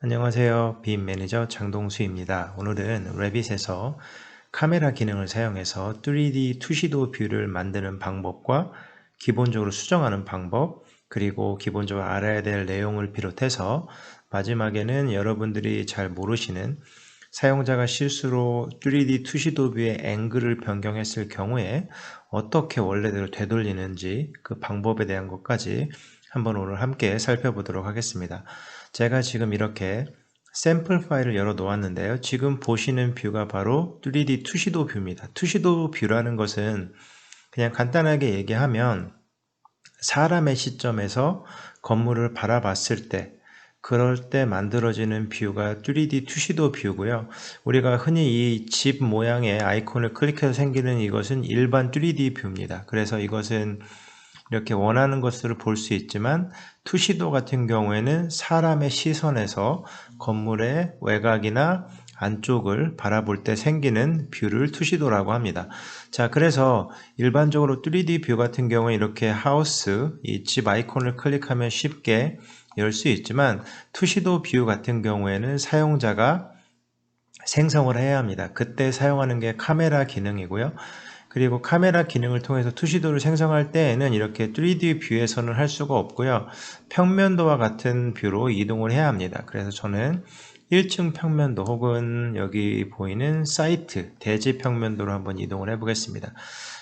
안녕하세요. 빔 매니저 장동수입니다. 오늘은 레빗에서 카메라 기능을 사용해서 3D 투시도 뷰를 만드는 방법과 기본적으로 수정하는 방법 그리고 기본적으로 알아야 될 내용을 비롯해서 마지막에는 여러분들이 잘 모르시는 사용자가 실수로 3D 투시도 뷰의 앵글을 변경했을 경우에 어떻게 원래대로 되돌리는지 그 방법에 대한 것까지 한번 오늘 함께 살펴보도록 하겠습니다. 제가 지금 이렇게 샘플 파일을 열어 놓았는데요. 지금 보시는 뷰가 바로 3D 투시도 뷰입니다. 투시도 뷰라는 것은 그냥 간단하게 얘기하면 사람의 시점에서 건물을 바라봤을 때 그럴 때 만들어지는 뷰가 3D 투시도 뷰고요. 우리가 흔히 이 집 모양의 아이콘을 클릭해서 생기는 이것은 일반 3D 뷰입니다. 그래서 이것은 이렇게 원하는 것을 볼 수 있지만 투시도 같은 경우에는 사람의 시선에서 건물의 외곽이나 안쪽을 바라볼 때 생기는 뷰를 투시도라고 합니다. 자, 그래서 일반적으로 3D 뷰 같은 경우에 이렇게 하우스, 이 집 아이콘을 클릭하면 쉽게 열 수 있지만 투시도 뷰 같은 경우에는 사용자가 생성을 해야 합니다. 그때 사용하는 게 카메라 기능이고요. 그리고 카메라 기능을 통해서 투시도를 생성할 때에는 이렇게 3D 뷰에서는 할 수가 없고요. 평면도와 같은 뷰로 이동을 해야 합니다. 그래서 저는 1층 평면도 혹은 여기 보이는 사이트 대지 평면도로 한번 이동을 해 보겠습니다.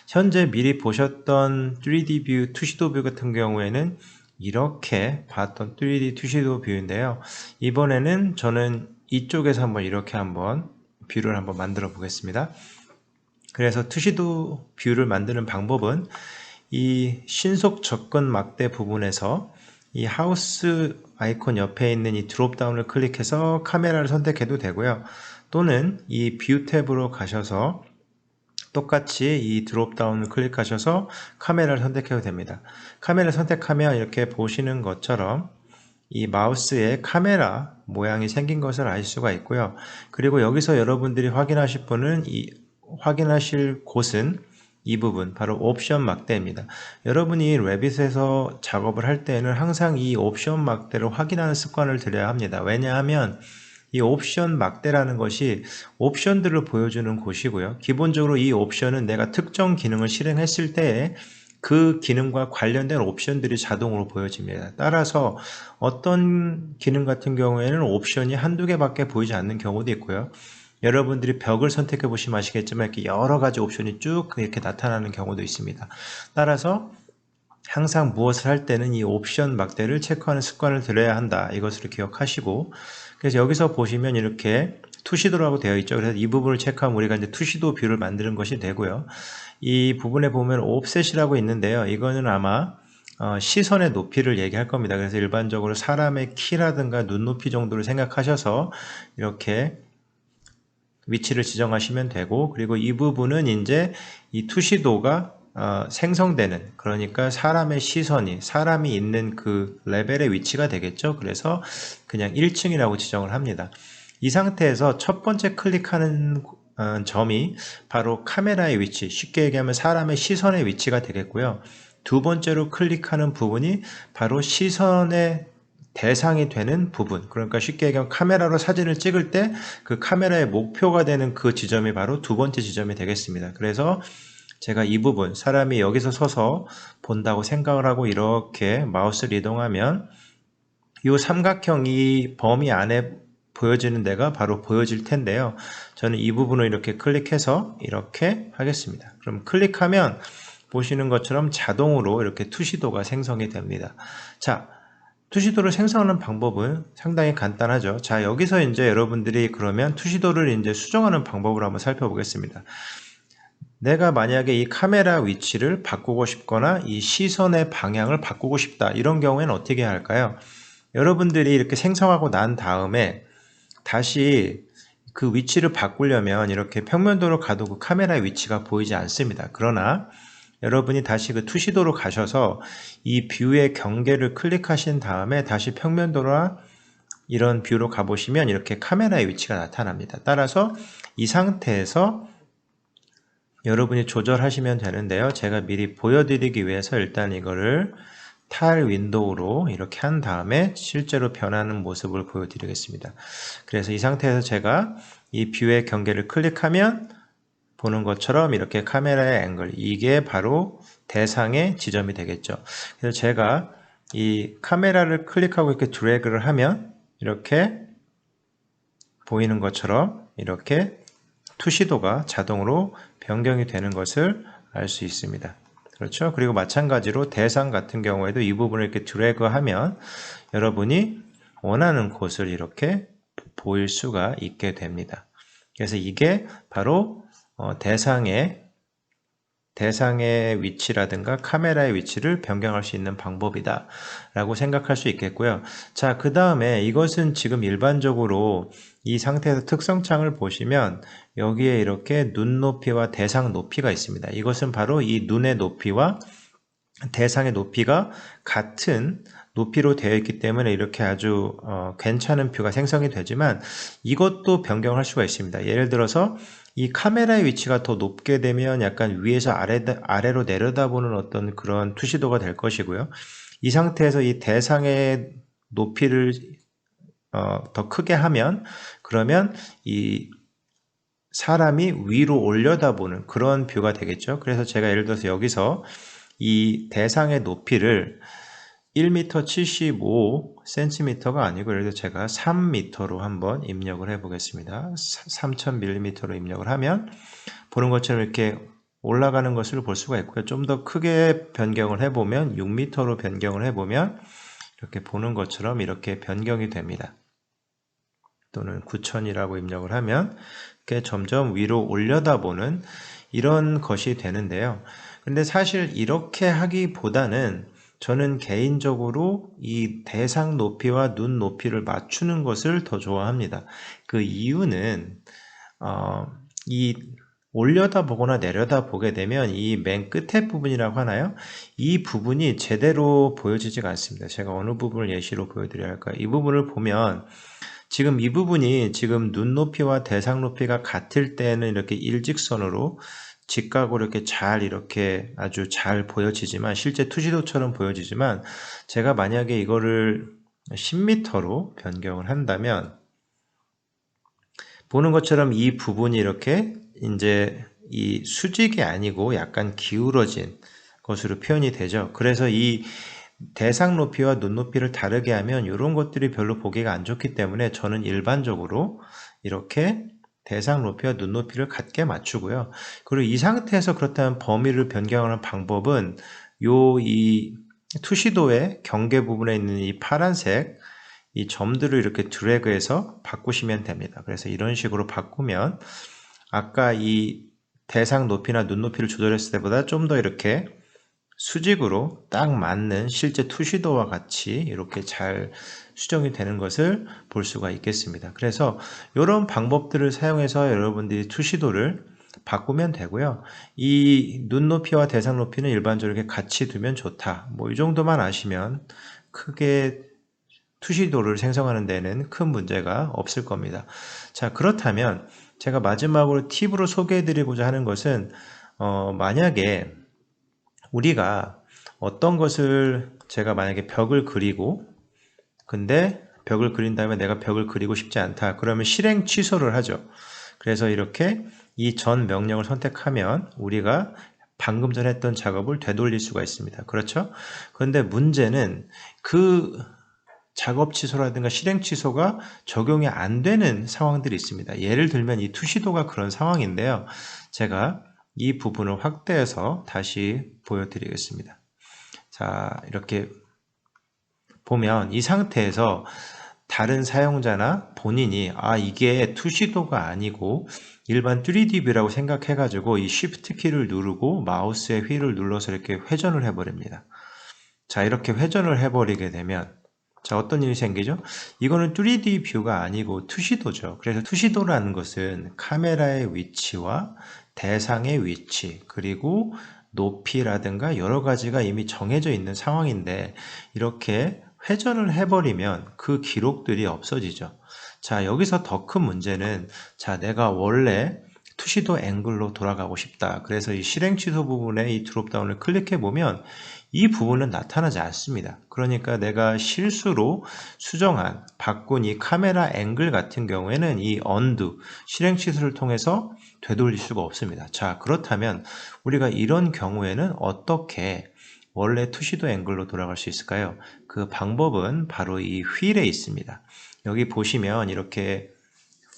현재 미리 보셨던 3D 뷰, 투시도 뷰 같은 경우에는 이렇게 봤던 3D 투시도 뷰인데요. 이번에는 저는 이쪽에서 한번 이렇게 한번 뷰를 한번 만들어 보겠습니다. 그래서 투시도 뷰를 만드는 방법은 이 신속 접근 막대 부분에서 이 하우스 아이콘 옆에 있는 이 드롭다운을 클릭해서 카메라를 선택해도 되고요. 또는 이 뷰 탭으로 가셔서 똑같이 이 드롭다운을 클릭하셔서 카메라를 선택해도 됩니다. 카메라를 선택하면 이렇게 보시는 것처럼 이 마우스에 카메라 모양이 생긴 것을 알 수가 있고요. 그리고 여기서 여러분들이 확인하실 분은 이 확인하실 곳은 이 부분 바로 옵션 막대입니다. 여러분이 레빗에서 작업을 할 때는 항상 이 옵션 막대를 확인하는 습관을 들여야 합니다. 왜냐하면 이 옵션 막대라는 것이 옵션들을 보여주는 곳이고요. 기본적으로 이 옵션은 내가 특정 기능을 실행했을 때에 그 기능과 관련된 옵션들이 자동으로 보여집니다. 따라서 어떤 기능 같은 경우에는 옵션이 한두 개밖에 보이지 않는 경우도 있고요. 여러분들이 벽을 선택해 보시면 아시겠지만 이렇게 여러 가지 옵션이 쭉 이렇게 나타나는 경우도 있습니다. 따라서 항상 무엇을 할 때는 이 옵션 막대를 체크하는 습관을 들여야 한다. 이것을 기억하시고 그래서 여기서 보시면 이렇게 투시도라고 되어 있죠. 그래서 이 부분을 체크하면 우리가 이제 투시도 뷰를 만드는 것이 되고요. 이 부분에 보면 옵셋이라고 있는데요. 이거는 아마 어, 시선의 높이를 얘기할 겁니다. 그래서 일반적으로 사람의 키라든가 눈높이 정도를 생각하셔서 이렇게 위치를 지정하시면 되고 그리고 이 부분은 이제 이 투시도가 어, 생성되는 그러니까 사람의 시선이 사람이 있는 그 레벨의 위치가 되겠죠? 그래서 그냥 1층이라고 지정을 합니다. 이 상태에서 첫 번째 클릭하는 어, 점이 바로 카메라의 위치 쉽게 얘기하면 사람의 시선의 위치가 되겠고요. 두 번째로 클릭하는 부분이 바로 시선의 대상이 되는 부분. 그러니까 쉽게 얘기하면 카메라로 사진을 찍을 때 그 카메라의 목표가 되는 그 지점이 바로 두 번째 지점이 되겠습니다. 그래서 제가 이 부분 사람이 여기서 서서 본다고 생각을 하고 이렇게 마우스를 이동하면 이 삼각형 이 범위 안에 보여지는 데가 바로 보여질 텐데요. 저는 이 부분을 이렇게 클릭해서 이렇게 하겠습니다. 그럼 클릭하면 보시는 것처럼 자동으로 이렇게 투시도가 생성이 됩니다. 자 투시도를 생성하는 방법은 상당히 간단하죠. 자, 여기서 이제 여러분들이 그러면 투시도를 이제 수정하는 방법을 한번 살펴보겠습니다. 내가 만약에 이 카메라 위치를 바꾸고 싶거나 이 시선의 방향을 바꾸고 싶다. 이런 경우에는 어떻게 할까요? 여러분들이 이렇게 생성하고 난 다음에 다시 그 위치를 바꾸려면 이렇게 평면도로 가도 그 카메라의 위치가 보이지 않습니다. 그러나 여러분이 다시 그 투시도로 가셔서 이 뷰의 경계를 클릭하신 다음에 다시 평면도나 이런 뷰로 가보시면 이렇게 카메라의 위치가 나타납니다. 따라서 이 상태에서 여러분이 조절하시면 되는데요. 제가 미리 보여드리기 위해서 일단 이거를 타일 윈도우로 이렇게 한 다음에 실제로 변하는 모습을 보여드리겠습니다. 그래서 이 상태에서 제가 이 뷰의 경계를 클릭하면 보는 것처럼 이렇게 카메라의 앵글 이게 바로 대상의 지점이 되겠죠. 그래서 제가 이 카메라를 클릭하고 이렇게 드래그를 하면 이렇게 보이는 것처럼 이렇게 투시도가 자동으로 변경이 되는 것을 알 수 있습니다. 그렇죠? 그리고 마찬가지로 대상 같은 경우에도 이 부분을 이렇게 드래그 하면 여러분이 원하는 곳을 이렇게 보일 수가 있게 됩니다. 그래서 이게 바로 어, 대상의 대상의 위치라든가 카메라의 위치를 변경할 수 있는 방법이다 라고 생각할 수 있겠고요. 자 그 다음에 이것은 지금 일반적으로 이 상태에서 특성창을 보시면 여기에 이렇게 눈 높이와 대상 높이가 있습니다. 이것은 바로 이 눈의 높이와 대상의 높이가 같은 높이로 되어 있기 때문에 이렇게 아주 어, 괜찮은 뷰가 생성이 되지만 이것도 변경할 수가 있습니다. 예를 들어서 이 카메라의 위치가 더 높게 되면 약간 위에서 아래, 아래로 내려다보는 어떤 그런 투시도가 될 것이고요. 이 상태에서 이 대상의 높이를 어, 더 크게 하면 그러면 이 사람이 위로 올려다보는 그런 뷰가 되겠죠. 그래서 제가 예를 들어서 여기서 이 대상의 높이를 1m 75cm가 아니고 예를 들어 제가 3m로 한번 입력을 해 보겠습니다. 3000mm로 입력을 하면 보는 것처럼 이렇게 올라가는 것을 볼 수가 있고요. 좀 더 크게 변경을 해보면 6m로 변경을 해보면 이렇게 보는 것처럼 이렇게 변경이 됩니다. 또는 9000이라고 입력을 하면 이렇게 점점 위로 올려다 보는 이런 것이 되는데요. 근데 사실 이렇게 하기보다는 저는 개인적으로 이 대상 높이와 눈 높이를 맞추는 것을 더 좋아합니다. 그 이유는 어, 이 올려다 보거나 내려다 보게 되면 이 맨 끝에 부분이라고 하나요? 이 부분이 제대로 보여지지가 않습니다. 제가 어느 부분을 예시로 보여드려야 할까요? 이 부분을 보면 지금 이 부분이 지금 눈 높이와 대상 높이가 같을 때는 이렇게 일직선으로 직각으로 이렇게 잘 이렇게 아주 잘 보여지지만 실제 투시도처럼 보여지지만 제가 만약에 이거를 10m로 변경을 한다면 보는 것처럼 이 부분이 이렇게 이제 이 수직이 아니고 약간 기울어진 것으로 표현이 되죠. 그래서 이 대상 높이와 눈 높이를 다르게 하면 이런 것들이 별로 보기가 안 좋기 때문에 저는 일반적으로 이렇게 대상 높이와 눈높이를 같게 맞추고요. 그리고 이 상태에서 그렇다면 범위를 변경하는 방법은 요 이 투시도의 경계 부분에 있는 이 파란색 이 점들을 이렇게 드래그해서 바꾸시면 됩니다. 그래서 이런 식으로 바꾸면 아까 이 대상 높이나 눈높이를 조절했을 때보다 좀 더 이렇게 수직으로 딱 맞는 실제 투시도와 같이 이렇게 잘 수정이 되는 것을 볼 수가 있겠습니다. 그래서 이런 방법들을 사용해서 여러분들이 투시도를 바꾸면 되고요. 이 눈높이와 대상 높이는 일반적으로 같이 두면 좋다. 뭐 이 정도만 아시면 크게 투시도를 생성하는 데는 큰 문제가 없을 겁니다. 자 그렇다면 제가 마지막으로 팁으로 소개해 드리고자 하는 것은 어, 만약에 우리가 어떤 것을 제가 만약에 벽을 그리고 근데 벽을 그린 다음에 내가 벽을 그리고 싶지 않다. 그러면 실행 취소를 하죠. 그래서 이렇게 이 전 명령을 선택하면 우리가 방금 전 했던 작업을 되돌릴 수가 있습니다. 그렇죠? 그런데 문제는 그 작업 취소라든가 실행 취소가 적용이 안 되는 상황들이 있습니다. 예를 들면 이 투시도가 그런 상황인데요. 제가 이 부분을 확대해서 다시 보여드리겠습니다. 자, 이렇게 보면 이 상태에서 다른 사용자나 본인이 아 이게 투시도가 아니고 일반 3D 뷰라고 생각해 가지고 이 Shift 키를 누르고 마우스의 휠을 눌러서 이렇게 회전을 해 버립니다. 자 이렇게 회전을 해 버리게 되면 자 어떤 일이 생기죠? 이거는 3D 뷰가 아니고 투시도죠. 그래서 투시도라는 것은 카메라의 위치와 대상의 위치 그리고 높이라든가 여러 가지가 이미 정해져 있는 상황인데 이렇게 회전을 해버리면 그 기록들이 없어지죠. 자 여기서 더 큰 문제는 자 내가 원래 투시도 앵글로 돌아가고 싶다. 그래서 이 실행 취소 부분에 이 드롭다운을 클릭해 보면 이 부분은 나타나지 않습니다. 그러니까 내가 실수로 수정한 바꾼 이 카메라 앵글 같은 경우에는 이 언두 실행 취소를 통해서 되돌릴 수가 없습니다. 자 그렇다면 우리가 이런 경우에는 어떻게 원래 투시도 앵글로 돌아갈 수 있을까요? 그 방법은 바로 이 휠에 있습니다. 여기 보시면 이렇게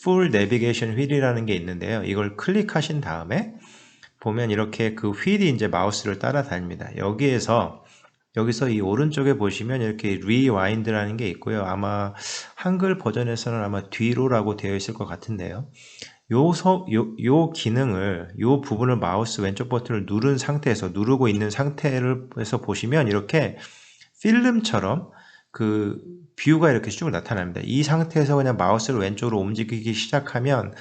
Full Navigation 휠이라는 게 있는데요. 이걸 클릭하신 다음에 보면 이렇게 그 휠이 이제 마우스를 따라다닙니다. 여기에서 여기서 이 오른쪽에 보시면 이렇게 Rewind라는 게 있고요. 아마 한글 버전에서는 아마 뒤로라고 되어 있을 것 같은데요. 요, 서, 요, 요 기능을, 요 부분을 마우스 왼쪽 버튼을 누른 상태에서, 누르고 있는 상태에서 보시면 이렇게 필름처럼 그 뷰가 이렇게 쭉 나타납니다. 이 상태에서 그냥 마우스를 왼쪽으로 움직이기 시작하면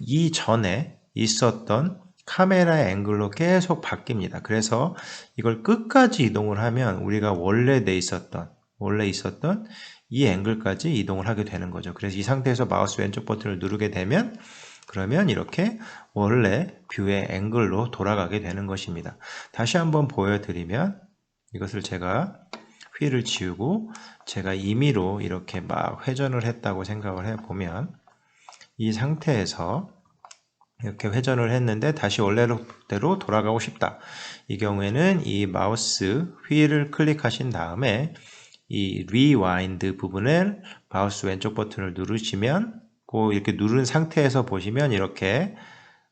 이 전에 있었던 카메라의 앵글로 계속 바뀝니다. 그래서 이걸 끝까지 이동을 하면 우리가 원래 돼 있었던 원래 있었던 이 앵글까지 이동을 하게 되는 거죠. 그래서 이 상태에서 마우스 왼쪽 버튼을 누르게 되면 그러면 이렇게 원래 뷰의 앵글로 돌아가게 되는 것입니다. 다시 한번 보여드리면 이것을 제가 휠을 지우고 제가 임의로 이렇게 막 회전을 했다고 생각을 해보면 이 상태에서 이렇게 회전을 했는데 다시 원래대로 돌아가고 싶다. 이 경우에는 이 마우스 휠을 클릭하신 다음에 이 rewind 부분을 마우스 왼쪽 버튼을 누르시면 그 이렇게 누른 상태에서 보시면 이렇게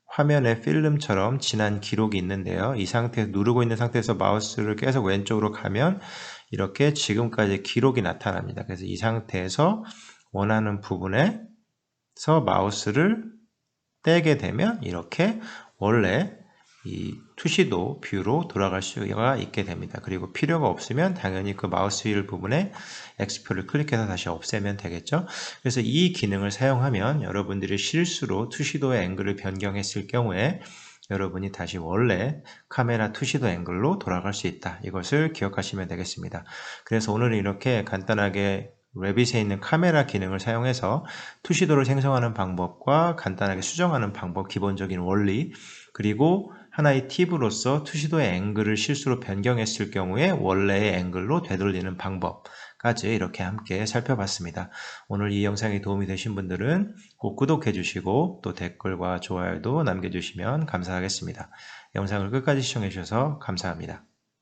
화면에 필름처럼 지난 기록이 있는데요. 이 상태에서 누르고 있는 상태에서 마우스를 계속 왼쪽으로 가면 이렇게 지금까지 기록이 나타납니다. 그래서 이 상태에서 원하는 부분에서 마우스를 떼게 되면 이렇게 원래 이 투시도 뷰로 돌아갈 수가 있게 됩니다. 그리고 필요가 없으면 당연히 그 마우스 휠 부분에 X표를 클릭해서 다시 없애면 되겠죠. 그래서 이 기능을 사용하면 여러분들이 실수로 투시도의 앵글을 변경했을 경우에 여러분이 다시 원래 카메라 투시도 앵글로 돌아갈 수 있다. 이것을 기억하시면 되겠습니다. 그래서 오늘은 이렇게 간단하게 레빗에 있는 카메라 기능을 사용해서 투시도를 생성하는 방법과 간단하게 수정하는 방법, 기본적인 원리, 그리고 하나의 팁으로서 투시도의 앵글을 실수로 변경했을 경우에 원래의 앵글로 되돌리는 방법 까지 이렇게 함께 살펴봤습니다. 오늘 이 영상이 도움이 되신 분들은 꼭 구독해 주시고 또 댓글과 좋아요도 남겨주시면 감사하겠습니다. 영상을 끝까지 시청해 주셔서 감사합니다.